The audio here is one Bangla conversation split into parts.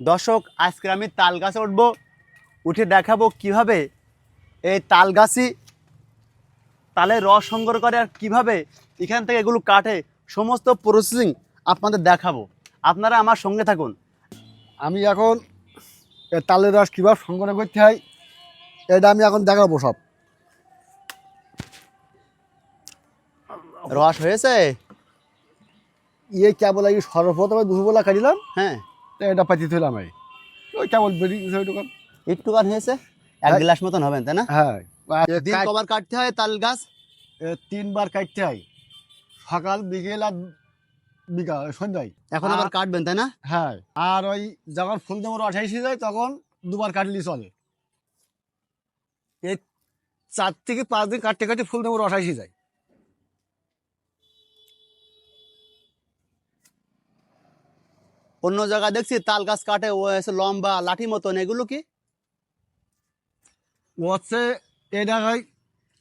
দর্শক আজকে আমি তাল গাছে উঠবো। উঠে দেখাবো কীভাবে এই তাল গাছই তালের রস সংগ্রহ করে আর কীভাবে এখান থেকে এগুলো কাটে সমস্ত প্রসেসিং আপনাদের দেখাবো। আপনারা আমার সঙ্গে থাকুন। আমি এখন তালের রস কীভাবে সংগ্রহ করতে হয় এটা আমি এখন দেখাবো সব। রস হয়েছে? ইয়ে কেবল এই সর্বপ্রথমে দুপুরবেলা কাটিলাম। হ্যাঁ। তো এটা পাতি থইলাম এই ওই কেবল বেরিয়ে গেছে ওইটুকান একটুখান হয়েছে? এক হ্যাঁ। গ্লাস মতন হবেন তাই না? হ্যাঁ। দিন কবার কাটতে হয় তাল গাছ? তিনবার কাটতে হয়। সকাল বিকেল আর বিকাল সন্ধ্যায়। এখন আবার কাটবেন তাই না? হ্যাঁ। আর ওই যখন ফুল দেবর আঠাইশে যায় তখন দুবার কাটলি চলে। এই চার থেকে পাঁচ দিন কাটতে কাটতে ফুল দেবর আঠাইশে যায়। অন্য জায়গায় দেখছি তাল গাছ কাটে ও এসে লম্বা লাঠি মতন এগুলো কি? ও হচ্ছে এই জায়গায়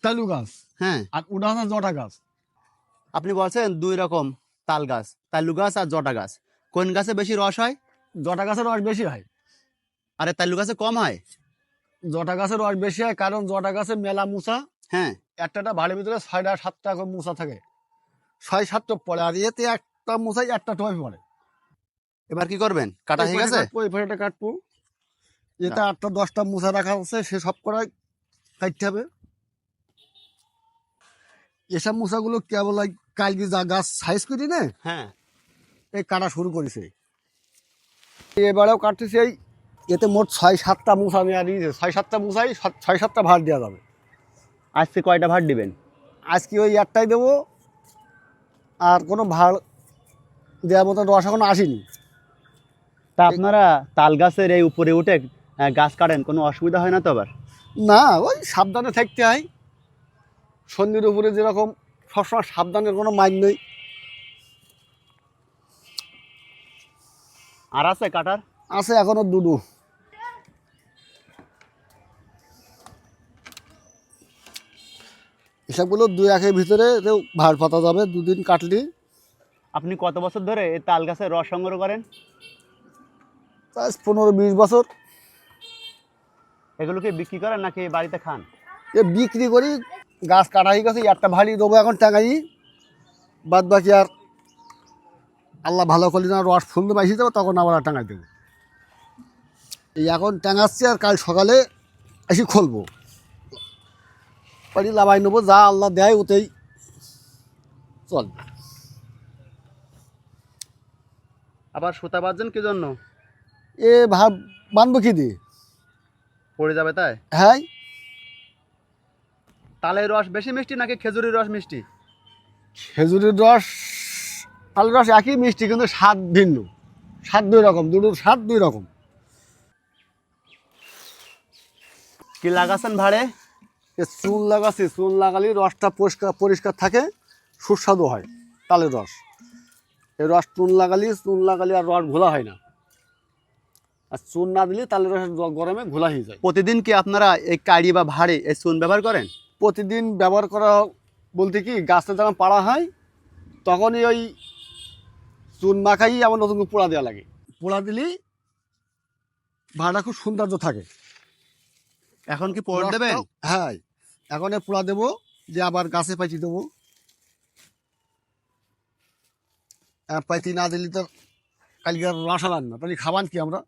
তালু গাছ হ্যাঁ। আর ওটা হচ্ছে জটা গাছ। আপনি বলছেন দুই রকম তাল গাছ তালু গাছ আর জটা গাছ। কোন গাছে বেশি রস হয়? জটা গাছের রস বেশি হয়। আরে তালু গাছে কম হয়? জটা গাছের রস বেশি হয় কারণ জটা গাছে মেলা মুসা হ্যাঁ। একটা একটা ভাড়ের ভিতরে ছয়টা সাতটা করে মুসা থাকে। ছয় সাতটা পড়ে আর এতে একটা মুসাই একটা টোপ পড়ে। এবার কি করবেন? কাটা হয়ে গেছে? ওই ফেটা কাটবো। এতে আটটা দশটা মোছা রাখা আছে সে সব করাই কাটতে হবে। এসব মুসাগুলো কেবল কালকে যা গাছ সাইজ করি না হ্যাঁ। এই কাটা শুরু করেছে। এবারেও কাটতেছে এই এতে মোট ছয় সাতটা মুসা নেওয়া দিয়েছে। ছয় সাতটা মুসাই সাত- ছয় সাতটা ভাড় দেওয়া যাবে। আজকে কয়টা ভাট দিবেন? আজকে ওই একটাই দেবো আর কোনো ভাড় দেওয়ার মতো রস এখনও আসেনি। তা আপনারা তাল গাছের এই উপরে উঠে গাছ কাটেন কোনো অসুবিধা হয় না তো আবার? না ওই সাবধানে থাকতে হয়। সন্ধির উপরে যেরকম সবসময় সাবধানের কোনো মাইন নেই। আর আছে কাটার? আছে এখনও দুডু এসবগুলো দুই একের ভিতরে ভাড় পাতা যাবে দুদিন কাটলি। আপনি কত বছর ধরে এই তাল গাছের রস সংগ্রহ করেন? তা পনেরো বিশ বছর। এগুলোকে বিক্রি করেন নাকি বাড়িতে খান? এ বিক্রি করি গাছ কাটা হয়ে গেছে একটা ভাড়ি দেবো এখন টাঙাই বাদ বাকি আর আল্লাহ ভালো করলি না রস ফুলতে পাইছি দেবো তখন আবার আর টাঙাই দেবো। এই এখন টাঙাচ্ছি আর কাল সকালে এসে খুলবো। পারি লাভাই নেব যা আল্লাহ দেয় ওতেই চল আবার সুতা বাঁধছেন কি জন্য? এ ভাব বানবো কি দিয়ে পড়ে যাবে তাই? হ্যাঁ। তালের রস বেশি মিষ্টি নাকি খেজুরের রস মিষ্টি? খেজুরের রস আলুর রস একই মিষ্টি কিন্তু স্বাদ ভিন্ন। স্বাদ দুই রকম দুটোর স্বাদ দুই রকম। কি লাগাছেন ভাড়ে? এ চুন লাগাচ্ছি চুন লাগালে রসটা পরিষ্কার পরিষ্কার থাকে সুস্বাদু হয় তালের রস। এই রস চুন লাগালি চুন লাগালে আর রস ঘোলা হয় না। আর চুন না দিলে তাহলে গরমে ঘোলা হয়ে যায়। প্রতিদিন কি আপনারা এই কাড়ি বা ভাড়ে এই চুন ব্যবহার করেন? প্রতিদিন ব্যবহার করা বলতে কি গাছটা যখন পাড়া হয় তখনই ওই চুন মাখাই আবার নতুন পোড়া দেওয়া লাগে। পোড়া দিলেই ভাড়া খুব সৌন্দর্য থাকে। এখন কি পড় দেবেন? হ্যাঁ এখন পোড়া দেবো যে আবার গাছে পাইছি দেবো। আর পাইতি না দিলে তো কালকে রস আলান না তাহলে খাবান কি আমরা?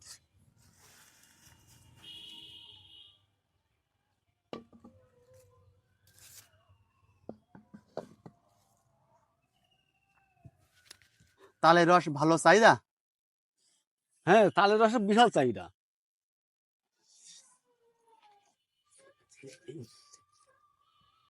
তালের রস ভালো চাহিদা? হ্যাঁ তালের রস বিশাল চাহিদা।